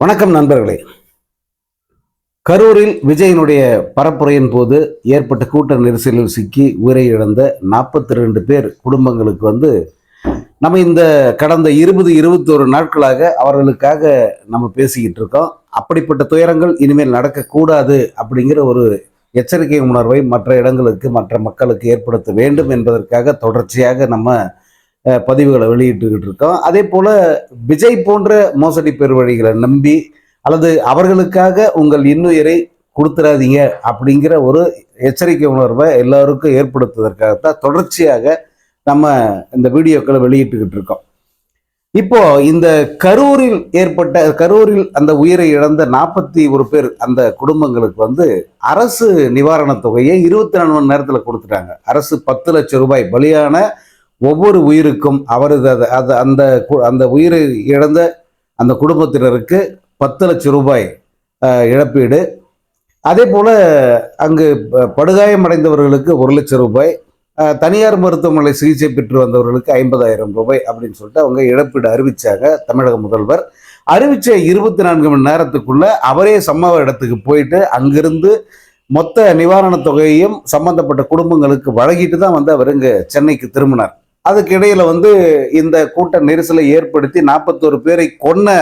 வணக்கம் நண்பர்களே. கரூரில் விஜயனுடைய பரப்புரையின் போது ஏற்பட்ட கூட்ட நெரிசலில் சிக்கி உயிரை இழந்த நாற்பத்தி ரெண்டு பேர் குடும்பங்களுக்கு வந்து நம்ம இந்த கடந்த இருபது இருபத்தோரு நாட்களாக அவர்களுக்காக நம்ம பேசிக்கிட்டு இருக்கோம். அப்படிப்பட்ட துயரங்கள் இனிமேல் நடக்கக்கூடாது அப்படிங்கிற ஒரு எச்சரிக்கை உணர்வை மற்ற இடங்களுக்கு மற்ற மக்களுக்கு ஏற்படுத்த வேண்டும் என்பதற்காக தொடர்ச்சியாக நம்ம பதிவுகளை வெளியிட்டுக்கிட்டு இருக்கோம். அதே போல் விஜய் போன்ற மோசடி பெருவழிகளை நம்பி அல்லது அவர்களுக்காக உங்கள் இன்னுயிரை கொடுத்துடாதீங்க அப்படிங்கிற ஒரு எச்சரிக்கை உணர்வை எல்லாருக்கும் ஏற்படுத்துவதற்காகத்தான் தொடர்ச்சியாக நம்ம இந்த வீடியோக்களை வெளியிட்டுக்கிட்டு இருக்கோம். இப்போ இந்த கரூரில் ஏற்பட்ட கரூரில் அந்த உயிரை இழந்த நாற்பத்தி ஒரு பேர் அந்த குடும்பங்களுக்கு வந்து அரசு நிவாரணத் தொகையை இருபத்தி நாலு மணி நேரத்தில் கொடுத்துட்டாங்க. அரசு பத்து லட்சம் ரூபாய் பலியான ஒவ்வொரு உயிருக்கும் அவரது அது- அது அந்த கு- அந்த உயிரை இழந்த அந்த குடும்பத்தினருக்கு பத்து லட்சம் ரூபாய் இழப்பீடு. அதே போல் அங்கு ப- படுகாயமடைந்தவர்களுக்கு ஒரு லட்சம் ரூபாய் தனியார் மருத்துவமனை சிகிச்சை பெற்று வந்தவர்களுக்கு ஐம்பதாயிரம் ரூபாய் அப்படின்னு சொல்லிட்டு அவங்க இழப்பீடு அறிவித்தாங்க தமிழக முதல்வர். அறிவிச்ச இருபத்தி நான்கு மணி நேரத்துக்குள்ளே அவரே சம்பவ இடத்துக்கு போயிட்டு அங்கிருந்து மொத்த நிவாரணத் தொகையையும் சம்பந்தப்பட்ட குடும்பங்களுக்கு வழங்கிட்டு தான் வந்து அவர் இங்கே சென்னைக்கு திரும்பினார். அதுக்கு இடையில வந்து இந்த கூட்ட நெரிசலை ஏற்படுத்தி நாற்பத்தோரு பேரை கொன்ன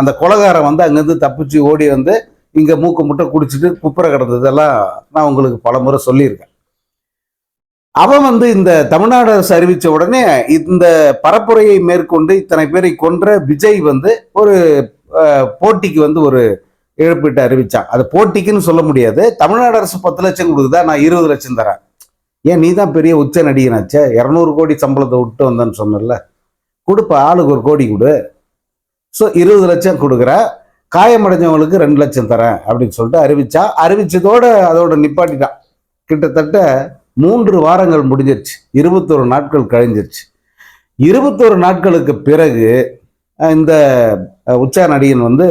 அந்த கொலகாரம் வந்து அங்கிருந்து தப்பிச்சு ஓடி வந்து இங்க மூக்கு முட்டை குடிச்சிட்டு குப்புற கிடந்ததெல்லாம் நான் உங்களுக்கு பலமுறை சொல்லியிருக்கேன். அவன் வந்து இந்த தமிழ்நாடு அரசு அறிவித்த உடனே இந்த பரப்புரையை மேற்கொண்டு இத்தனை பேரை கொன்ற விஜய் வந்து ஒரு போட்டிக்கு வந்து ஒரு இழப்பீட்டு அறிவிச்சான். அது போட்டிக்குன்னு சொல்ல முடியாது. தமிழ்நாடு அரசு பத்து லட்சம் கொடுக்குதா? நான் இருபது லட்சம் தரேன். ஏன் நீ தான் பெரிய உச்ச நடிகனாச்சே? இரநூறு கோடி சம்பளத்தை விட்டு வந்தேன்னு சொன்னல கொடுப்ப ஆளுக்கு ஒரு கோடி கொடு. ஸோ இருபது லட்சம் கொடுக்குற காயமடைஞ்சவங்களுக்கு ரெண்டு லட்சம் தரேன் அப்படின்னு சொல்லிட்டு அறிவிச்சா அறிவிச்சதோட அதோட நிப்பாட்டிட்டான். கிட்டத்தட்ட மூன்று வாரங்கள் முடிஞ்சிருச்சு. இருபத்தொரு நாட்கள் கழிஞ்சிருச்சு. இருபத்தொரு நாட்களுக்கு பிறகு இந்த உச்சா உச்ச நடிகன் வந்து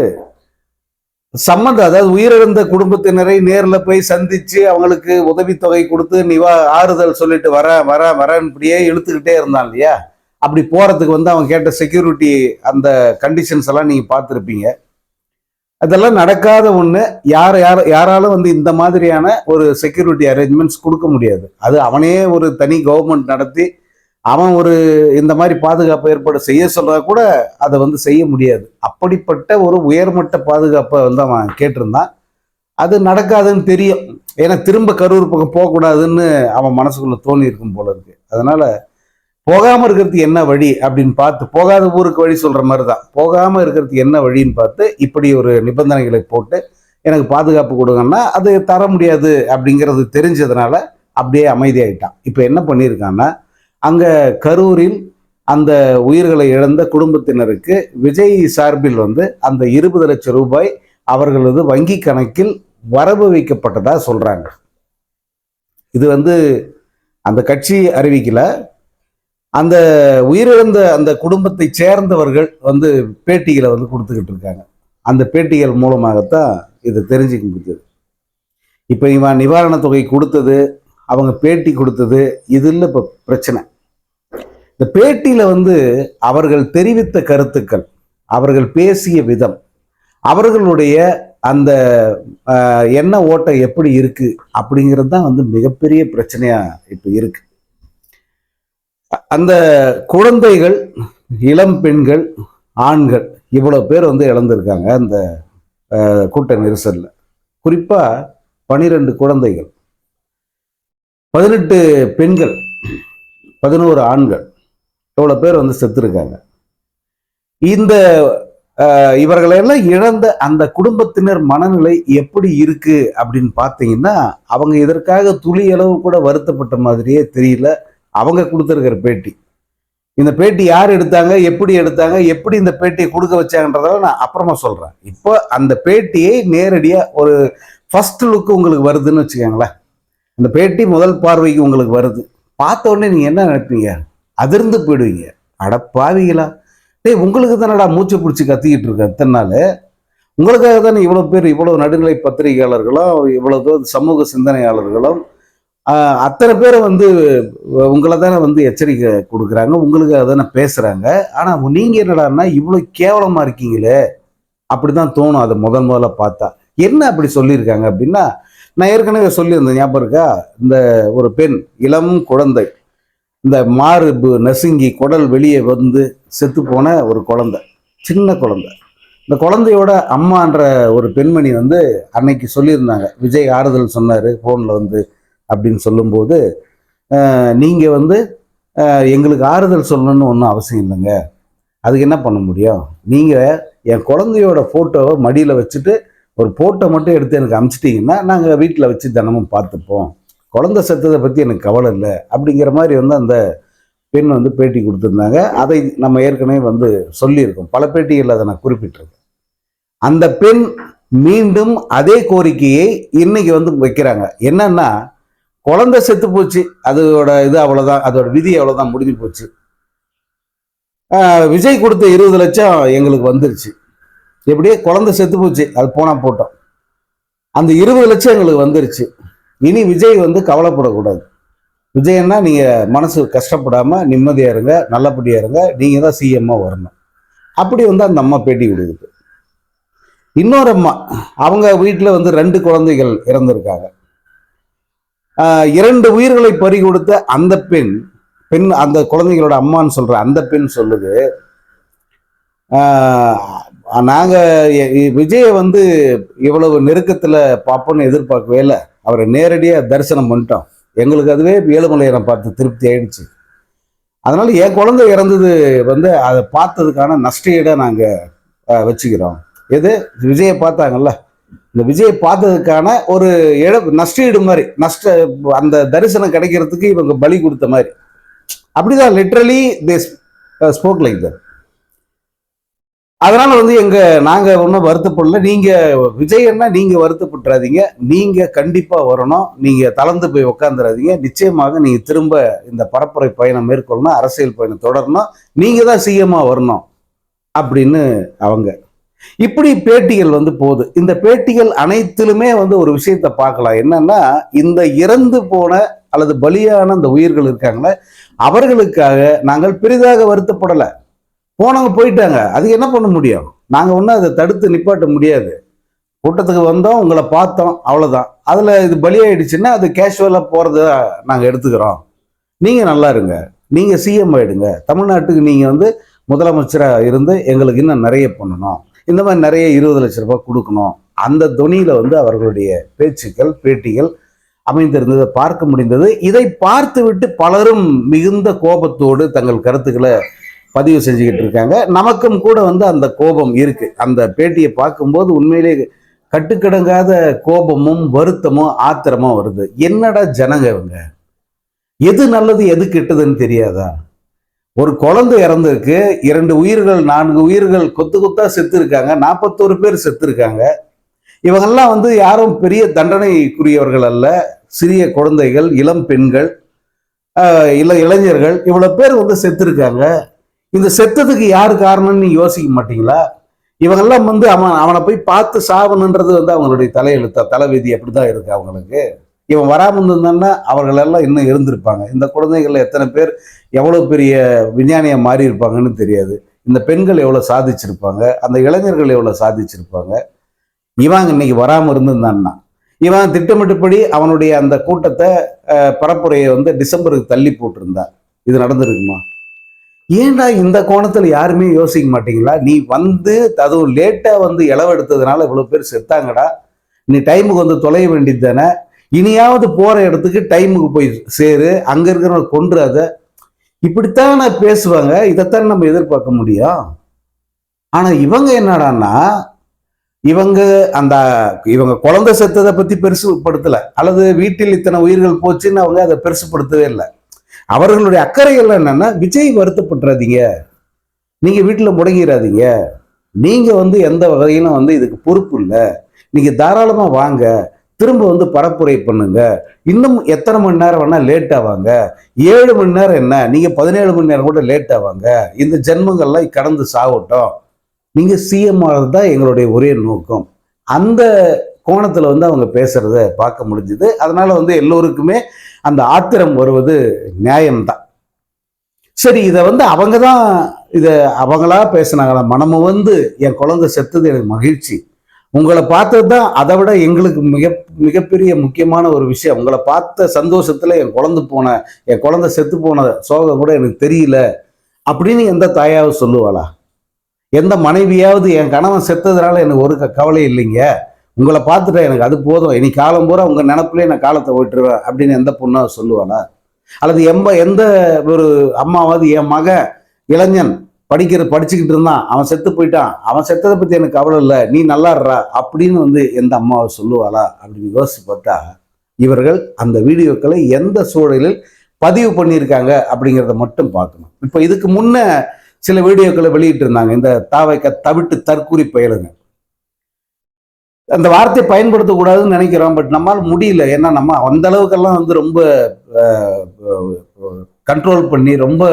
சம்மந்தம் அதாவது உயிரிழந்த குடும்பத்தினரை நேரில் போய் சந்திச்சு அவங்களுக்கு உதவித்தொகை கொடுத்து நிவா ஆறுதல் சொல்லிட்டு வர வர வரேன் இப்படியே இழுத்துக்கிட்டே இருந்தான் இல்லையா? அப்படி போகிறதுக்கு வந்து அவன் கேட்ட செக்யூரிட்டி அந்த கண்டிஷன்ஸ் எல்லாம் நீங்கள் பார்த்துருப்பீங்க. அதெல்லாம் நடக்காத ஒன்று யார் யார் யாராலும் வந்து இந்த மாதிரியான ஒரு செக்யூரிட்டி அரேஞ்ச்மெண்ட்ஸ் கொடுக்க முடியாது. அது அவனே ஒரு தனி கவர்மெண்ட் நடத்தி அவன் ஒரு இந்த மாதிரி பாதுகாப்பு ஏற்பாடு செய்ய சொல்றா கூட அதை வந்து செய்ய முடியாது. அப்படிப்பட்ட ஒரு உயர்மட்ட பாதுகாப்பை வந்து அவன் கேட்டிருந்தான். அது நடக்காதுன்னு தெரியும். ஏன்னா திரும்ப கரூர் பக்கம் போகக்கூடாதுன்னு அவன் மனசுக்குள்ள தோணி இருக்கும் போல இருக்கு. அதனால போகாம இருக்கிறதுக்கு என்ன வழி அப்படின்னு பார்த்து போகாத ஊருக்கு வழி சொல்ற மாதிரி தான் போகாம இருக்கிறதுக்கு என்ன வழின்னு பார்த்து இப்படி ஒரு நிபந்தனைகளை போட்டு எனக்கு பாதுகாப்பு கொடுங்கன்னா அது தர முடியாது அப்படிங்கிறது தெரிஞ்சதுனால அப்படியே அமைதியாயிட்டான். இப்போ என்ன பண்ணியிருக்கான்னா அங்கே கரூரில் அந்த உயிர்களை இழந்த குடும்பத்தினருக்கு விஜய் சார்பில் வந்து அந்த இருபது லட்சம் ரூபாய் அவர்களது வங்கி கணக்கில் வரவு வைக்கப்பட்டதா சொல்கிறாங்க இது வந்து அந்த கட்சி அறிவிக்கல. அந்த உயிரிழந்த அந்த குடும்பத்தை சேர்ந்தவர்கள் வந்து பேட்டிகளை வந்து கொடுத்துக்கிட்டு இருக்காங்க. அந்த பேட்டிகள் மூலமாகத்தான் இதை தெரிஞ்சுக்க முடிஞ்சது. இப்போ இவன் நிவாரணத் தொகை கொடுத்தது அவங்க பேட்டி கொடுத்தது இது இல்லை இப்போ பிரச்சனை. இந்த பேட்டியில வந்து அவர்கள் தெரிவித்த கருத்துக்கள் அவர்கள் பேசிய விதம் அவர்களுடைய அந்த ஆஹ், எண்ண ஓட்டம் எப்படி இருக்கு அப்படிங்கிறது தான் வந்து மிகப்பெரிய பிரச்சனையா இப்போ இருக்கு. அந்த குழந்தைகள் இளம் பெண்கள் ஆண்கள் இவ்வளவு பேர் வந்து இழந்திருக்காங்க அந்த கூட்ட நெரிசலில். குறிப்பா பனிரெண்டு குழந்தைகள் பதினெட்டு பெண்கள் பதினோரு ஆண்கள் இவ்வளோ பேர் வந்து செத்துருக்காங்க. இந்த இவர்களெல்லாம் இழந்த அந்த குடும்பத்தினர் மனநிலை எப்படி இருக்கு அப்படின்னு பார்த்தீங்கன்னா அவங்க இதற்காக துளி அளவு கூட வருத்தப்பட்ட மாதிரியே தெரியல. அவங்க கொடுத்துருக்கிற பேட்டி. இந்த பேட்டி யார் எடுத்தாங்க எப்படி எடுத்தாங்க எப்படி இந்த பேட்டியை கொடுக்க வச்சாங்கன்றத நான் அப்புறமா சொல்கிறேன் இப்போ அந்த பேட்டியை நேரடியாக ஒரு ஃபர்ஸ்ட் லுக் உங்களுக்கு வருதுன்னு வச்சுக்கோங்களேன். இந்த பேட்டி முதல் பார்வைக்கு உங்களுக்கு வருது. பார்த்த உடனே நீங்கள் என்ன நினைப்பீங்க? அதிர்ந்து போயிடுவீங்க. அடப்பாவீங்களா பாவிகளா. டேய் உங்களுக்கு தானடா மூச்சு பிடிச்சி கத்திக்கிட்டு இருக்கேன் இத்தனை நாள்? உங்களுக்காக தானே இவ்வளோ பேர் இவ்வளோ நடுநிலை பத்திரிகையாளர்களும் இவ்வளோ சமூக சிந்தனையாளர்களும் அத்தனை பேரை வந்து உங்களை தானே வந்து எச்சரிக்கை கொடுக்குறாங்க உங்களுக்காக தானே பேசுகிறாங்க ஆனால் நீங்கள் என்னடான்னா இவ்வளோ கேவலமாக இருக்கீங்களே. அப்படிதான் தோணும் அதை முதன் முதல்ல பார்த்தா. என்ன அப்படி சொல்லியிருக்காங்க அப்படின்னா நான் ஏற்கனவே சொல்லியிருந்தேன் ஞாபகம் இருக்கா? இந்த ஒரு பெண் இளம் குழந்தை. இந்த மார்பு நசுங்கி குடல் வெளியே வந்து செத்து போன ஒரு குழந்தை சின்ன குழந்தை. இந்த குழந்தையோட அம்மான்ற ஒரு பெண்மணி வந்து அன்னைக்கு சொல்லியிருந்தாங்க விஜய் ஆறுதல் சொன்னார் ஃபோனில் வந்து அப்படின்னு சொல்லும்போது நீங்கள் வந்து எங்களுக்கு ஆறுதல் சொல்லணும்னு ஒன்றும் அவசியம் இல்லைங்க. அதுக்கு என்ன பண்ண முடியும்? நீங்கள் என் குழந்தையோட ஃபோட்டோவை மடியில் வச்சுட்டு ஒரு ஃபோட்டோ மட்டும் எடுத்து எனக்கு அனுப்பிச்சிட்டிங்கன்னா நாங்கள் வீட்டில் வச்சு தினமும் பார்த்துப்போம். குழந்தை செத்ததை பற்றி எனக்கு கவலை இல்லை அப்படிங்கிற மாதிரி வந்து அந்த பெண் வந்து பேட்டி கொடுத்துருந்தாங்க. அதை நம்ம ஏற்கனவே வந்து சொல்லியிருக்கோம். பல பேட்டிகளில் அதை நான் குறிப்பிட்டிருக்கேன். அந்த பெண் மீண்டும் அதே கோரிக்கையை இன்னைக்கு வந்து வைக்கிறாங்க. என்னன்னா குழந்தை செத்து போச்சு. அதோட இது அவ்வளோதான் அதோட விதி அவ்வளோதான் முடிஞ்சு போச்சு. விஜய் கொடுத்த இருபது லட்சம் எங்களுக்கு வந்துருச்சு. எப்படியே குழந்தை செத்து போச்சு. அது போனால் போட்டோம். அந்த இருபது லட்சம் எங்களுக்கு வந்துருச்சு. இனி விஜய் வந்து கவலைப்படக்கூடாது. விஜயன்னா நீங்கள் மனசு கஷ்டப்படாமல் நிம்மதியாக இருங்க நல்லபடியாக இருங்க நீங்கள் தான் சிஎம்மா வரணும். அப்படி வந்து அந்த அம்மா பேட்டி கொடுக்குது. இன்னொரு அம்மா அவங்க வீட்டில் வந்து ரெண்டு குழந்தைகள் இறந்துருக்காங்க. இரண்டு உயிர்களை பறி கொடுத்த அந்த பெண் பெண் அந்த குழந்தைகளோட அம்மான்னு சொல்கிற அந்த பெண் சொல்லுது நாங்கள் விஜயை வந்து இவ்வளவு நெருக்கத்தில் பார்ப்போன்னு எதிர்பார்க்கவே இல்லை. அவரை நேரடியாக தரிசனம் பண்ணிட்டோம். எங்களுக்கு அதுவே ஏழுமலையனை பார்த்து திருப்தி ஆயிடுச்சு. அதனால் என் குழந்தை இறந்தது வந்து அதை பார்த்ததுக்கான நஷ்டஈடை நாங்கள் வச்சுக்கிறோம். எது? விஜயை பார்த்தாங்கல்ல. இந்த விஜயை பார்த்ததுக்கான ஒரு இழ நஷ்டஈடு மாதிரி நஷ்ட அந்த தரிசனம் கிடைக்கிறதுக்கு இவங்க பலி கொடுத்த மாதிரி. அப்படிதான் literally they spoke like that அதனால வந்து எங்க நாங்க ஒன்றும் வருத்தப்படல. நீங்க விஜயன்னா நீங்க வருத்தப்பட்டுறாதீங்க. நீங்க கண்டிப்பா வரணும். நீங்க தளர்ந்து போய் உக்காந்துடாதீங்க நிச்சயமாக நீங்க திரும்ப இந்த பரப்புரை பயணம் மேற்கொள்ளணும். அரசியல் பயணம் தொடரணும். நீங்க தான் சிஎம்மா வரணும். அப்படின்னு அவங்க. இப்படி பேட்டிகள் வந்து போகுது. இந்த பேட்டிகள் அனைத்திலுமே வந்து ஒரு விஷயத்தை பார்க்கலாம். என்னன்னா இந்த இறந்து போன அல்லது பலியான அந்த உயிர்கள் இருக்காங்களே அவர்களுக்காக நாங்கள் பெரிதாக வருத்தப்படலை. போனவங்க போயிட்டாங்க. அது என்ன பண்ண முடியும்? நாங்கள் ஒன்றும் அதை தடுத்து நிப்பாட்ட முடியாது. கூட்டத்துக்கு வந்தோம் உங்களை பார்த்தோம் அவ்வளோதான் அதில் இது பலியாயிடுச்சுன்னா அது கேஷுவலாக போகிறத நாங்கள் எடுத்துக்கிறோம். நீங்கள் நல்லா இருங்க. நீங்கள் சிஎம் ஆயிடுங்க. தமிழ்நாட்டுக்கு நீங்கள் வந்து முதலமைச்சராக இருந்து எங்களுக்கு இன்னும் நிறைய பண்ணணும். இந்த மாதிரி நிறைய இருபது லட்ச ரூபாய் கொடுக்கணும். அந்த துணியில் வந்து அவர்களுடைய பேச்சுக்கள் பேட்டிகள் அமைந்திருந்ததை பார்க்க முடிந்தது. இதை பார்த்துவிட்டு பலரும் மிகுந்த கோபத்தோடு தங்கள் கருத்துக்களை பதிவு செஞ்சுக்கிட்டு இருக்காங்க. நமக்கும் கூட வந்து அந்த கோபம் இருக்கு. அந்த பேட்டியை பார்க்கும்போது உண்மையிலே கட்டுக்கடங்காத கோபமும் வருத்தமும் ஆத்திரமும் வருது. என்னடா ஜனங்க இவங்க? எது நல்லது எது கெட்டதுன்னு தெரியாதா? ஒரு குழந்தை இறந்துருக்கு. இரண்டு உயிர்கள் நான்கு உயிர்கள் கொத்து கொத்தா செத்து இருக்காங்க நாற்பத்தோரு பேர் செத்து இருக்காங்க இவங்கெல்லாம் வந்து யாரும் பெரிய தண்டனைக்குரியவர்கள் அல்ல. சிறிய குழந்தைகள் இளம் பெண்கள் இல்லை இளைஞர்கள் இவ்வளோ பேர் வந்து செத்து இருக்காங்க இந்த செத்ததுக்கு யார் காரணம்னு யோசிக்க மாட்டீங்களா? இவங்கெல்லாம் வந்து அவன் அவனை போய் பார்த்து சாவணுன்றது வந்து அவங்களுடைய தலையெழுத்தா தலைவிதி அப்படிதான் இருக்கு அவங்களுக்கு. இவன் வராமல் இருந்தான்னா அவர்கள் எல்லாம் இன்னும் இருந்திருப்பாங்க. இந்த குழந்தைகள் எத்தனை பேர் எவ்வளவு பெரிய விஞ்ஞானியா மாறி இருப்பாங்கன்னு தெரியாது. இந்த பெண்கள் எவ்வளவு சாதிச்சிருப்பாங்க? அந்த இளைஞர்கள் எவ்வளவு சாதிச்சிருப்பாங்க? இவன் இன்னைக்கு வராமல் இருந்திருந்தான்னா இவன் திட்டமிட்டபடி அவனுடைய அந்த கூட்டத்தை பரப்புரையை வந்து டிசம்பருக்கு தள்ளி போட்டிருந்தான். இது நடந்திருக்குமா? ஏன்டா இந்த கோணத்துல யாருமே யோசிக்க மாட்டீங்களா? நீ வந்து அதுவும் லேட்டா வந்து இளவெடுத்ததுனால இவ்வளவு பேர் செத்தாங்கடா. நீ டைமுக்கு வந்து தொலைய வேண்டியது தானே. இனியாவது போற இடத்துக்கு டைமுக்கு போய் சேரு. அங்க இருக்கிறவங்க கொன்றாத. இப்படித்தான் நான் பேசுவாங்க. இதைத்தான் நம்ம எதிர்பார்க்க முடியும். ஆனா இவங்க என்னடான்னா இவங்க அந்த இவங்க குழந்தை செத்ததை பத்தி பெருசுப்படுத்தலை. அல்லது வீட்டில் இத்தனை உயிர்கள் போச்சுன்னு அவங்க அதை பெருசுப்படுத்தவே இல்லை. அவர்களுடைய அக்கறைகள் என்னன்னா விஜய் வருத்தப்படுறாதீங்க நீங்க வீட்டில் முடங்கிடாதீங்க நீங்க வந்து எந்த வகையிலும் வந்து இதுக்கு பொறுப்பு இல்லை. நீங்க தாராளமா வாங்க. திரும்ப வந்து பரப்புரை பண்ணுங்க. இன்னும் எத்தனை மணி நேரம் வேணா லேட் ஆவாங்க ஏழு மணி நேரம் என்ன? நீங்க பதினேழு மணி நேரம் கூட லேட் ஆவாங்க இந்த ஜென்மங்கள்லாம் கடந்து சாகட்டும். நீங்க சிஎம் ஆகிறது தான் எங்களுடைய ஒரே நோக்கம். அந்த கோணத்துல வந்து அவங்க பேசுறத பார்க்க முடிஞ்சுது. அதனால வந்து எல்லோருக்குமே அந்த ஆத்திரம் வருவது நியாயம்தான். சரி இதை வந்து அவங்க தான் இதை அவங்களா பேசினாங்களா? மனமு வந்து என் குழந்தை செத்தது எனக்கு மகிழ்ச்சி. உங்களை பார்த்தது தான் அதை விட எங்களுக்கு மிக மிகப்பெரிய முக்கியமான ஒரு விஷயம். உங்களை பார்த்த சந்தோஷத்தில் என் குழந்தை போன என் குழந்தை செத்து போன சோகம் கூட எனக்கு தெரியல அப்படின்னு எந்த தாயாவது சொல்லுவாளா? எந்த மனைவியாவது என் கணவன் செத்ததுனால எனக்கு ஒரு க- கவலை இல்லைங்க. உங்களை பார்த்துட்டா எனக்கு அது போதும். இனி காலம் பூரா உங்க நினப்புலேயே நான் காலத்தை ஓட்டுருவேன் அப்படின்னு எந்த பொண்ணாவது சொல்லுவாளா? அல்லது எம்ப எந்த ஒரு அம்மாவாவது என் மகன் இளைஞன் படிக்கிற படிச்சுக்கிட்டு இருந்தான். அவன் செத்து போயிட்டான். அவன் செத்ததை பத்தி எனக்கு கவலை இல்லை. நீ நல்லா அப்படின்னு வந்து எந்த அம்மாவை சொல்லுவாளா அப்படின்னு யோசிச்சு பார்த்தா இவர்கள் அந்த வீடியோக்களை எந்த சூழலில் பதிவு பண்ணியிருக்காங்க அப்படிங்கிறத மட்டும் பார்க்கணும். இப்போ இதுக்கு முன்ன சில வீடியோக்களை வெளியிட்டு இருந்தாங்க இந்த தாவைக்க தவிட்டு தற்கூறி பயலுங்க. அந்த வார்த்தையை பயன்படுத்தக்கூடாதுன்னு நினைக்கிறோம் பட் நம்மால் முடியல. ஏன்னா நம்ம அந்த அளவுக்கெல்லாம் வந்து ரொம்ப கண்ட்ரோல் பண்ணி ரொம்ப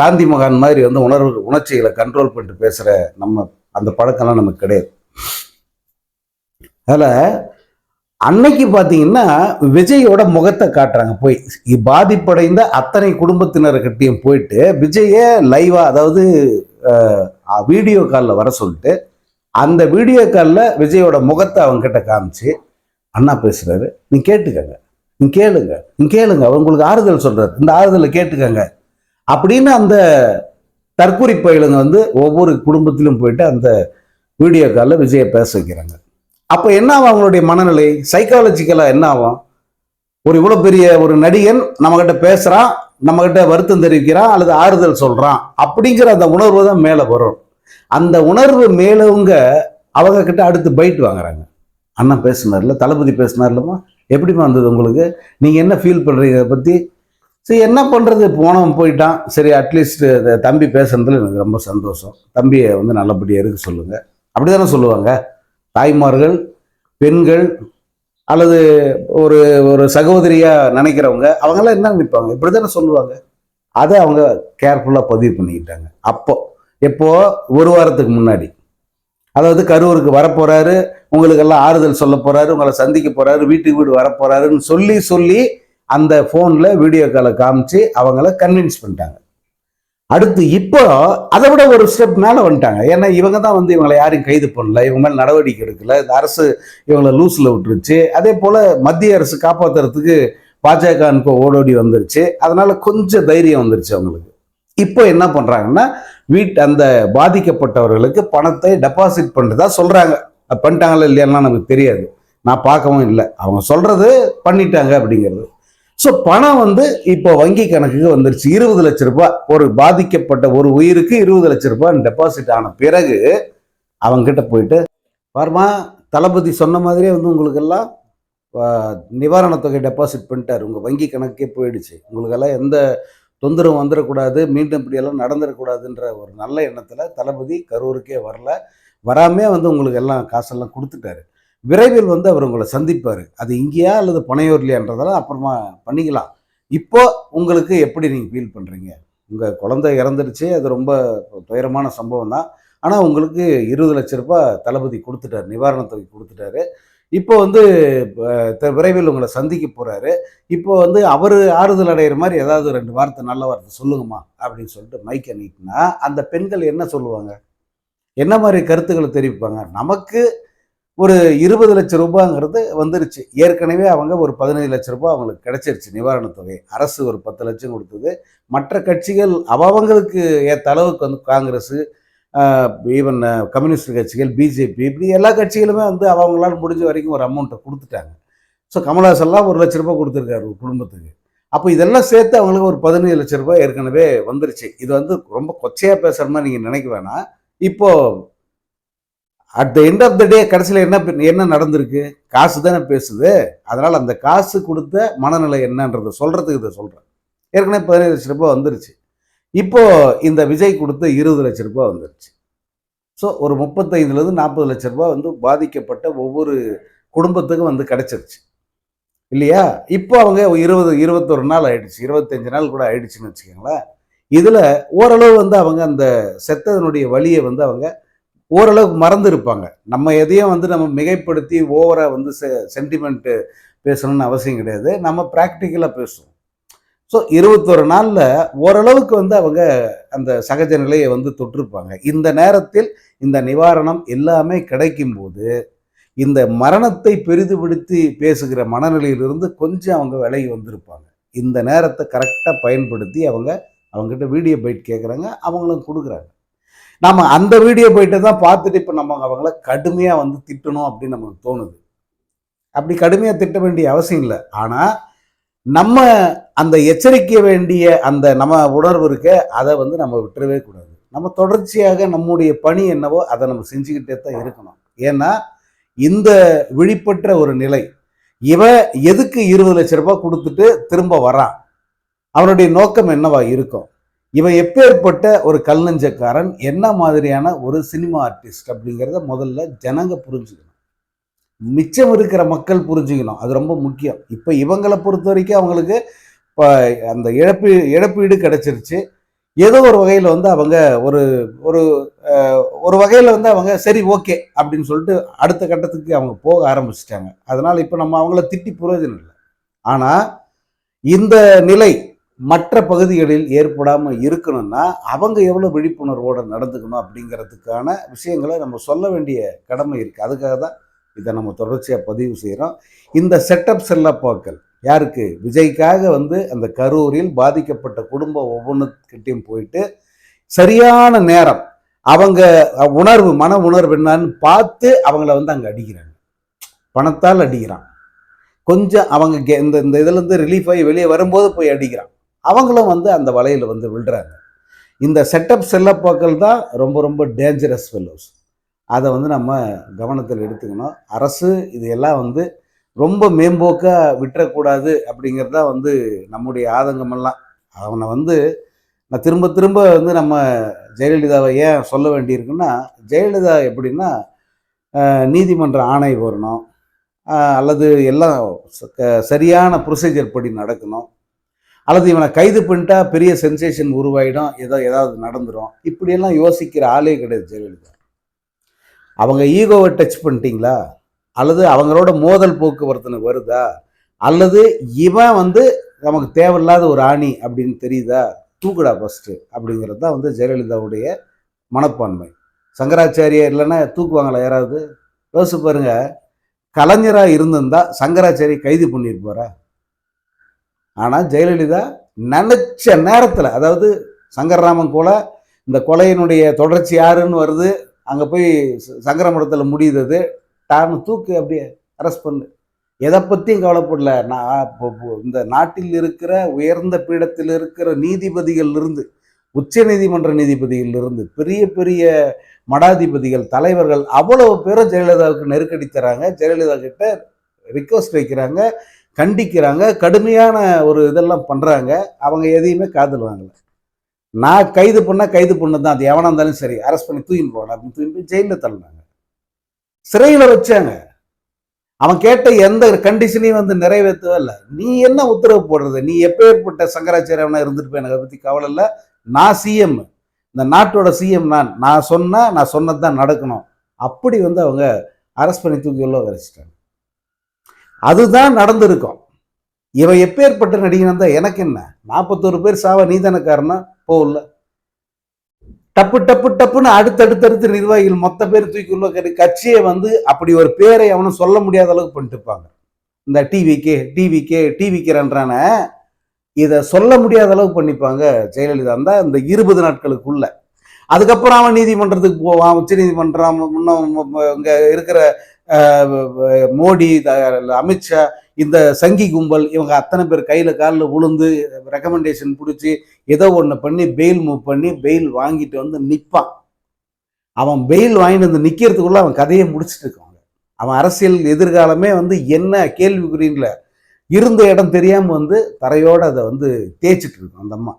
காந்தி மகான் மாதிரி வந்து உணர்வு உணர்ச்சிகளை கண்ட்ரோல் பண்ணிட்டு பேசுகிற நம்ம அந்த பழக்கம்லாம் நமக்கு கிடையாது. அதில் அன்னைக்கு பார்த்தீங்கன்னா விஜயோட முகத்தை காட்டுறாங்க போய். பாதிப்படைந்த அத்தனை குடும்பத்தினர்கிட்டையும் போயிட்டு விஜய லைவா அதாவது வீடியோ காலில் வர சொல்லிட்டு அந்த வீடியோ காலில் விஜயோட முகத்தை அவங்க கிட்ட காமிச்சு அண்ணா பேசுறாரு நீ கேட்டுக்கங்க நீ கேளுங்க நீ கேளுங்க அவர் உங்களுக்கு ஆறுதல் சொல்றாரு இந்த ஆறுதலை கேட்டுக்கங்க. அப்படின்னு அந்த தற்கூரி பயிலுங்க வந்து ஒவ்வொரு குடும்பத்திலும் போயிட்டு அந்த வீடியோ காலில் விஜயை பேச வைக்கிறாங்க. அப்போ என்ன ஆகும் அவங்களுடைய மனநிலை? சைக்காலஜிக்கலாக என்ன ஆகும்? ஒரு இவ்வளோ பெரிய ஒரு நடிகன் நம்மக்கிட்ட பேசுகிறான் நம்மக்கிட்ட வருத்தம் தெரிவிக்கிறான் அல்லது ஆறுதல் சொல்கிறான் அப்படிங்கிற அந்த உணர்வு தான் மேலே வரும். அந்த உணர்வு மேலவங்க அவங்க கிட்ட அடுத்து பைட் வாங்குறாங்க. அண்ணன் பேசினார்ல தளபதி பேசினார்லம்மா எப்படிமா வந்தது உங்களுக்கு? நீங்கள் என்ன ஃபீல் பண்ணுறீங்க அதை பற்றி சரி என்ன பண்ணுறது போனவன் போயிட்டான். சரி அட்லீஸ்ட் தம்பி பேசுனதுல எனக்கு ரொம்ப சந்தோஷம். தம்பியை வந்து நல்லபடியாக இருக்க சொல்லுங்கள் அப்படி தானே சொல்லுவாங்க. தாய்மார்கள் பெண்கள் அல்லது ஒரு ஒரு சகோதரியாக நினைக்கிறவங்க அவங்கெல்லாம் என்ன நினைப்பாங்க? இப்படி தானே சொல்லுவாங்க. அதை அவங்க கேர்ஃபுல்லாக பதிவு பண்ணிக்கிட்டாங்க. அப்போ எப்போ? ஒரு வாரத்துக்கு முன்னாடி. அதாவது கரூருக்கு வரப்போறாரு உங்களுக்கு எல்லாம் ஆறுதல் சொல்ல போறாரு உங்களை சந்திக்க போறாரு வீட்டுக்கு வீடு வரப்போறாருன்னு சொல்லி சொல்லி அந்த ஃபோனில் வீடியோ காலை காமிச்சு அவங்கள கன்வின்ஸ் பண்ணிட்டாங்க. அடுத்து இப்போ அதை விட ஒரு ஸ்டெப் மேலே வந்துட்டாங்க. ஏன்னா இவங்க தான் வந்து இவங்களை யாரையும் கைது பண்ணல இவங்க மேலே நடவடிக்கை எடுக்கல இந்த அரசு இவங்களை லூஸில் விட்டுருச்சு. அதே போல் மத்திய அரசு காப்பாற்றுறதுக்கு பாஜக ஓடோடி வந்துருச்சு. அதனால கொஞ்சம் தைரியம் வந்துருச்சு அவங்களுக்கு. இப்போ என்ன பண்ணுறாங்கன்னா வீட் அந்த பாதிக்கப்பட்டவர்களுக்கு பணத்தை டெபாசிட் பண்ணுறதா சொல்கிறாங்க அது பண்ணிட்டாங்களா இல்லையாலாம் நமக்கு தெரியாது. நான் பார்க்கவும் இல்லை. அவங்க சொல்கிறது பண்ணிட்டாங்க அப்படிங்கிறது. ஸோ பணம் வந்து இப்போ வங்கி கணக்குக்கு வந்துருச்சு. இருபது லட்ச ரூபாய். ஒரு பாதிக்கப்பட்ட ஒரு உயிருக்கு இருபது லட்ச ரூபாய் டெபாசிட் ஆன பிறகு அவங்ககிட்ட போயிட்டு பாருமா தளபதி சொன்ன மாதிரியே வந்து உங்களுக்கெல்லாம் நிவாரணத் தொகை டெபாசிட் பண்ணிட்டாரு. உங்கள் வங்கி கணக்கே போயிடுச்சு. உங்களுக்கெல்லாம் எந்த தொந்தரவு வந்துடக்கூடாது மீண்டும் இப்படியெல்லாம் நடந்துடக்கூடாதுன்ற ஒரு நல்ல எண்ணத்தில் தளபதி கரூருக்கே வரல. வராமே வந்து உங்களுக்கு எல்லாம் காசெல்லாம் கொடுத்துட்டாரு. விரைவில் வந்து அவர் உங்களை சந்திப்பார். அது இங்கேயா அல்லது பனையூர்லையான்றதெல்லாம் அப்புறமா பண்ணிக்கலாம். இப்போ உங்களுக்கு எப்படி நீங்கள் ஃபீல் பண்ணுறீங்க உங்கள் குழந்தை இறந்துருச்சு அது ரொம்ப துயரமான சம்பவம் தான். ஆனால் உங்களுக்கு இருபது லட்ச ரூபாய் தளபதி கொடுத்துட்டாரு நிவாரணத் தொகை கொடுத்துட்டாரு. இப்போ வந்து த- விரைவில் உங்களை சந்திக்க போகிறாரு இப்போ வந்து அவர் ஆறுதல் அடைகிற மாதிரி ஏதாவது ரெண்டு வார்த்தை நல்ல வார்த்தை சொல்லுங்கம்மா அப்படின்னு சொல்லிட்டு மைக்கை நீட்டினா அந்த பெண்கள் என்ன சொல்லுவாங்க? என்ன மாதிரி கருத்துக்களை தெரிவிப்பாங்க? நமக்கு ஒரு இருபது லட்சம் ரூபாங்கிறது வந்துருச்சு. ஏற்கனவே அவங்க ஒரு பதினைஞ்சு லட்ச ரூபாய் அவங்களுக்கு கிடைச்சிருச்சு நிவாரணத் தொகை. அரசு ஒரு பத்து லட்சம் கொடுத்தது. மற்ற கட்சிகள் அவங்களுக்கு ஏற்ற அளவுக்கு வந்து காங்கிரஸ் ஈவன் கம்யூனிஸ்ட் கட்சிகள் பிஜேபி இப்படி எல்லா கட்சிகளுமே வந்து அவங்களால முடிஞ்ச வரைக்கும் ஒரு அமௌண்ட்டை கொடுத்துட்டாங்க. ஸோ கமல்ஹாசன்லாம் ஒரு லட்ச ரூபாய் கொடுத்துருக்காரு ஒரு குடும்பத்துக்கு. அப்போ இதெல்லாம் சேர்த்து அவங்களுக்கு ஒரு பதினேழு லட்ச ரூபாய் ஏற்கனவே வந்துருச்சு. இது வந்து ரொம்ப கொச்சையாக பேசுகிற மாதிரி நீங்கள் நினைக்க வேணாம். இப்போது at the end of the day கடைசியில் என்ன என்ன நடந்திருக்கு? காசு தானே பேசுது. அதனால் அந்த காசு கொடுத்த மனநிலை என்னன்றதை சொல்கிறதுக்கு இதை சொல்கிறேன் ஏற்கனவே பதினேழு லட்ச ரூபாய் வந்துருச்சு. இப்போ இந்த விஜய் கொடுத்த இருபது லட்ச ரூபாய் வந்துருச்சு. ஸோ ஒரு முப்பத்தைந்துலேருந்து நாற்பது லட்ச ரூபாய் வந்து பாதிக்கப்பட்ட ஒவ்வொரு குடும்பத்துக்கும் வந்து கிடச்சிருச்சு. இல்லையா? இப்போ அவங்க இருபது இருபத்தொரு நாள் ஆயிடுச்சு இருபத்தஞ்சு நாள் கூட ஆயிடுச்சுன்னு வச்சுக்கோங்களேன். இதில் ஓரளவு வந்து அவங்க அந்த செத்ததனுடைய வழியை வந்து அவங்க ஓரளவுக்கு மறந்து இருப்பாங்க நம்ம எதையும் வந்து நம்ம மிகைப்படுத்தி ஓவராக வந்து செ சென்டிமெண்ட்டு பேசணும்னு அவசியம் கிடையாது. நம்ம ப்ராக்டிக்கலாக பேசுவோம். ஸோ இருபத்தொரு நாளில் ஓரளவுக்கு வந்து அவங்க அந்த சகஜ நிலையை வந்து தொற்றுப்பாங்க இந்த நேரத்தில் இந்த நிவாரணம் எல்லாமே கிடைக்கும்போது இந்த மரணத்தை பெரிதுபடுத்தி பேசுகிற மனநிலையிலிருந்து கொஞ்சம் அவங்க விலகி வந்திருப்பாங்க. இந்த நேரத்தை கரெக்டாக பயன்படுத்தி அவங்க அவங்ககிட்ட வீடியோ பைட் கேட்குறாங்க அவங்களும் கொடுக்குறாங்க. நாம் அந்த வீடியோ பைட்டை தான் பார்த்துட்டு இப்போ நம்ம அவங்கள கடுமையாக வந்து திட்டணும் அப்படின்னு நமக்கு தோணுது. அப்படி கடுமையாக திட்ட வேண்டிய அவசியம் இல்லை. ஆனால் நம்ம அந்த எச்சரிக்க வேண்டிய அந்த நம்ம உணர்வு இருக்க அதை வந்து நம்ம விட்டுறவே கூடாது. நம்ம தொடர்ச்சியாக நம்முடைய பணி என்னவோ அதை நம்ம செஞ்சுக்கிட்டே தான் இருக்கணும். ஏன்னா இந்த விழிப்பற்ற ஒரு நிலை இவன் எதுக்கு இருபது லட்ச ரூபாய் கொடுத்துட்டு திரும்ப வரான் அவனுடைய நோக்கம் என்னவா இருக்கும்? இவன் எப்பேற்பட்ட ஒரு கல்நஞ்சக்காரன் என்ன மாதிரியான ஒரு சினிமா ஆர்டிஸ்ட் அப்படிங்கிறத முதல்ல ஜனங்க புரிஞ்சுக்கணும். மிச்சம் இருக்கிற மக்கள் புரிஞ்சுக்கணும். அது ரொம்ப முக்கியம். இப்போ இவங்களை பொறுத்த வரைக்கும் அவங்களுக்கு இப்போ அந்த இழப்பீ இழப்பீடு கிடைச்சிருச்சு. ஏதோ ஒரு வகையில் வந்து அவங்க ஒரு ஒரு ஒரு வகையில் வந்து அவங்க சரி ஓகே அப்படின்னு சொல்லிட்டு அடுத்த கட்டத்துக்கு அவங்க போக ஆரம்பிச்சிட்டாங்க. அதனால் இப்போ நம்ம அவங்கள திட்டி புரோஜனம் இல்லை. ஆனால் இந்த நிலை மற்ற பகுதிகளில் ஏற்படாமல் இருக்கணும்னா அவங்க எவ்வளோ விழிப்புணர்வோடு நடந்துக்கணும் அப்படிங்கிறதுக்கான விஷயங்களை நம்ம சொல்ல வேண்டிய கடமை இருக்குது அதுக்காக தான் இதை நம்ம தொடர்ச்சியாக பதிவு செய்கிறோம் இந்த செட்டப் செல்லப்பாக்கள் யாருக்கு? விஜய்க்காக வந்து அந்த கரூரில் பாதிக்கப்பட்ட குடும்பம் ஒவ்வொன்றுக்கிட்டையும் போயிட்டு சரியான நேரம் அவங்க உணர்வு மன உணர்வு என்னன்னு பார்த்து அவங்கள வந்து அங்கே அடிக்கிறாங்க. பணத்தால் அடிக்கிறான். கொஞ்சம் அவங்க கே இந்த இந்த இதுலேருந்து ரிலீஃப் ஆகி வெளியே வரும்போது போய் அடிக்கிறான். அவங்களும் வந்து அந்த வலையில் வந்து விழுறாங்க. இந்த செட்டப் செல்லப்பாக்கள் தான் ரொம்ப ரொம்ப டேஞ்சரஸ் ஃபெல்லோஸ் அதை வந்து நம்ம கவனத்தில் எடுத்துக்கணும். அரசு இது எல்லாம் வந்து ரொம்ப மேம்போக்காக விட்டுறக்கூடாது அப்படிங்கிறது தான் வந்து நம்முடைய ஆதங்கமெல்லாம். அவனை வந்து நான் திரும்ப திரும்ப வந்து நம்ம ஜெயலலிதாவை ஏன் சொல்ல வேண்டியிருக்குன்னா ஜெயலலிதா எப்படின்னா நீதிமன்ற ஆணை வரணும் அல்லது எல்லாம் ச- க- சரியான ப்ரொசீஜர் படி நடக்கணும். அல்லது இவனை கைது பண்ணிட்டா பெரிய சென்சேஷன் உருவாயிடும். ஏதோ ஏதாவது நடந்துடும் இப்படியெல்லாம் யோசிக்கிற ஆளே கிடையாது ஜெயலலிதா. அவங்க ஈகோவை டச் பண்ணிட்டீங்களா? அல்லது அவங்களோட மோதல் போக்குவரத்துன்னு வருதா? அல்லது இவன் வந்து நமக்கு தேவையில்லாத ஒரு ஆணி அப்படின்னு தெரியுதா? தூக்குடா ஃபஸ்ட்டு அப்படிங்கிறது தான் வந்து ஜெயலலிதாவுடைய மனப்பான்மை. சங்கராச்சாரியா இல்லைன்னா தூக்குவாங்களா யாராவது? யோசிச்சு பாருங்க. கலைஞராக இருந்திருந்தா சங்கராச்சாரிய கைது பண்ணியிருப்பாரா ஆனால் ஜெயலலிதா நினச்ச நேரத்தில் அதாவது சங்கரராமன் கொலை இந்த கொலையினுடைய தொடர்ச்சி யாருன்னு வருது அங்கே போய் ச- சங்கரமடத்தில் முடியுது டார்னு தூக்கு அப்படியே அரெஸ்ட் பண்ணு. எதை பற்றியும் கவலைப்படல. நான் இந்த நாட்டில் இருக்கிற உயர்ந்த பீடத்தில் இருக்கிற நீதிபதிகள்லேருந்து உச்ச நீதிமன்ற நீதிபதிகள் இருந்து பெரிய பெரிய மடாதிபதிகள் தலைவர்கள் அவ்வளவு பேரும் ஜெயலலிதாவுக்கு நெருக்கடி தராங்க. ஜெயலலிதா கிட்ட ரிக்வஸ்ட் வைக்கிறாங்க கண்டிக்கிறாங்க கடுமையான ஒரு இதெல்லாம் பண்ணுறாங்க அவங்க எதையுமே காதல் வாங்கல. நான் கைது பண்ணால் கைது பண்ணது தான் அது எவனாக இருந்தாலும் சரி அரெஸ்ட் பண்ணி தூக்கின்னு போகணும் அப்படின்னு தூக்கி போய் ஜெயிலில் தள்ளினாங்க. சிறையில் வச்சாங்க. அவன் கேட்ட எந்த கண்டிஷனையும் வந்து நிறைவேற்றவே இல்லை. நீ என்ன உத்தரவு போடுறது? நீ எப்பேற்பட்ட சங்கராச்சாரிய அவனா இருந்துட்டு போய் எனக்கு அதை பற்றி கவலை இல்லை. நான் சிஎம் இந்த நாட்டோட சிஎம் நான். நான் சொன்னால் நான் சொன்னது தான் நடக்கணும். அப்படி வந்து அவங்க அரெஸ்ட் பண்ணி தூக்கி உள்ள வரைச்சிட்டாங்க அதுதான் நடந்திருக்கும். இவன் எப்பேற்பட்ட நடிகன் தான் எனக்கு என்ன? நாற்பத்தோரு பேர் சாவ நீதான காரணம்? போகல. டப்பு டப்பு டப்புன்னு அடுத்தடுத்தடுத்து நிர்வாகிகள் மொத்த பேர் தூக்கி உள்ள கட்சியை வந்து அப்படி ஒரு பேரை அவனும் சொல்ல முடியாத அளவுக்கு பண்ணிட்டு இருப்பாங்க. இந்த டிவிக்கே டிவிக்கே டிவிக்கிறன்றான இதை சொல்ல முடியாத அளவுக்கு பண்ணிப்பாங்க ஜெயலலிதா. இருந்தா இந்த இருபது நாட்களுக்குள்ள. அதுக்கப்புறம் அவன் நீதிமன்றத்துக்கு போவான் உச்ச நீதிமன்றம் இன்னும் இங்க இருக்கிற மோடி த- அமித்ஷா இந்த சங்கி கும்பல் இவங்க அத்தனை பேர் கையில் காலில் விழுந்து ரெக்கமெண்டேஷன் பிடிச்சி ஏதோ ஒன்று பண்ணி பெயில் மூவ் பண்ணி பெயில் வாங்கிட்டு வந்து நிற்பான் அவன் பெயில் வாங்கிட்டு வந்து நிற்கிறதுக்குள்ள அவன் கதையை முடிச்சுட்டு இருக்காங்க அவன் அரசியல் எதிர்காலமே வந்து என்ன கேள்விக்குறின்ல இருந்த இடம் தெரியாமல் வந்து தரையோடு அதை வந்து தேய்ச்சிட்டு இருக்கும் அந்த அம்மா.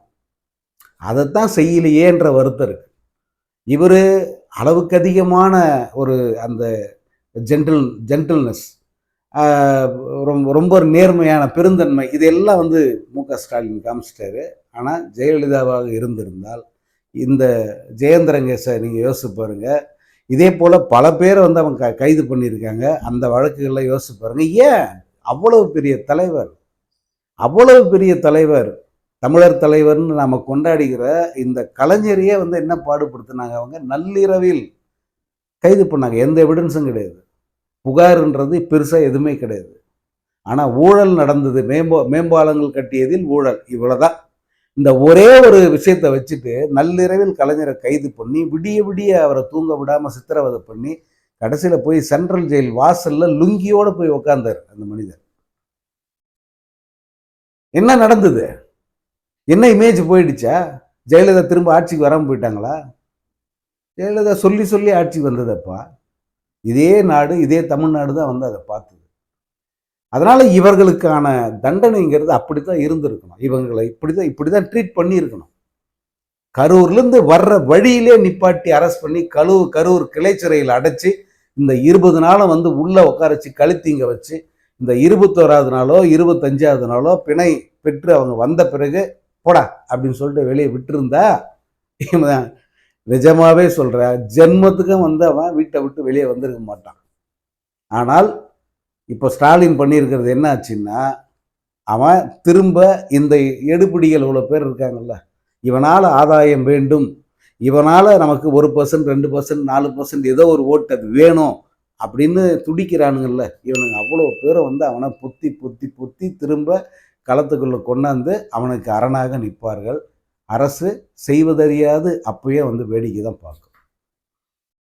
அதைத்தான் செய்யலையேன்ற வருத்தம் இருக்கு. இவர் அளவுக்கு அதிகமான ஒரு அந்த ஜென்டில் ஜென்டில்னஸ் ரொம்ப ரொம்ப நேர்மையான பெருந்தன்மை. இதெல்லாம் வந்து மு க. ஸ்டாலின் காமிச்சிட்டாரு. ஆனால் ஜெயலலிதாவாக இருந்திருந்தால் இந்த ஜெயந்திரங்கேசை நீங்கள் யோசிச்சு பாருங்க. இதே போல் பல பேரை வந்து அவங்க க- கைது பண்ணியிருக்காங்க. அந்த வழக்குகளில் யோசிச்சு பாருங்கள் ஏன்? அவ்வளவு பெரிய தலைவர். அவ்வளவு பெரிய தலைவர். தமிழர் தலைவர்னு நாம் கொண்டாடுகிற இந்த கலைஞரையே வந்து என்ன பாடுபடுத்தினாங்க அவங்க? நள்ளிரவில் கைது பண்ணாங்க. எந்த எவிடன்ஸும் கிடையாது. புகார்ன்றது பெருசாக எதுவுமே கிடையாது. ஆனால் ஊழல் நடந்தது. மேம்பா மேம்பாலங்கள் கட்டியதில் ஊழல். இவ்வளோதான் இந்த ஒரே ஒரு விஷயத்தை வச்சுட்டு நள்ளிரவில் கலைஞரை கைது பண்ணி விடிய விடிய அவரை தூங்க விடாமல் சித்திரவதை பண்ணி கடைசியில் போய் சென்ட்ரல் ஜெயில் வாசலில் லுங்கியோடு போய் உக்காந்தார் அந்த மனிதர். என்ன நடந்தது? என்ன இமேஜ் போயிடுச்சா? ஜெயலலிதா திரும்ப ஆட்சிக்கு வராமல் போயிட்டாங்களா? ஜெயலலிதா சொல்லி சொல்லி ஆட்சிக்கு வந்ததப்பா? இதே நாடு இதே தமிழ்நாடு தான் வந்து அதை பார்த்தது அதனால் இவர்களுக்கான தண்டனைங்கிறது அப்படி தான் இருந்திருக்கணும். இவங்களை இப்படி தான் இப்படி தான் ட்ரீட் பண்ணியிருக்கணும். கரூர்லேருந்து வர்ற வழியிலே நிப்பாட்டி அரெஸ்ட் பண்ணி கலூர் கரூர் கிளை சிறையில் அடைச்சி இந்த இருபது நாளும் வந்து உள்ளே உட்காரச்சு கழுத்திங்க வச்சு இந்த இருபத்தோராவது நாளோ இருபத்தஞ்சாவது நாளோ பிணை பெற்று அவங்க வந்த பிறகு போடா அப்படின்னு சொல்லிட்டு வெளியே விட்டுருந்தா நிஜமாவே சொல்கிற ஜென்மத்துக்கும் வந்து அவன் வீட்டை விட்டு வெளியே வந்திருக்க மாட்டான். ஆனால் இப்போ ஸ்டாலின் பண்ணியிருக்கிறது என்ன ஆச்சுன்னா அவன் திரும்ப இந்த எடுபிடிகள் இவ்வளோ பேர் இருக்காங்கல்ல இவனால் ஆதாயம் வேண்டும் இவனால் நமக்கு ஒரு பர்சன்ட் ரெண்டு பர்சன்ட் நாலு பர்சன்ட் ஏதோ ஒரு ஓட்டு அது வேணும் அப்படின்னு துடிக்கிறானுங்கள்ல இவனுங்க அவ்வளோ பேரை வந்து அவனை புத்தி புத்தி புத்தி திரும்ப களத்துக்குள்ளே கொண்டாந்து அவனுக்கு அரணாக நிற்பார்கள். அரசு செய்வதறியாது அப்பயே வந்து வேடிக்கை தான் பார்க்கும்.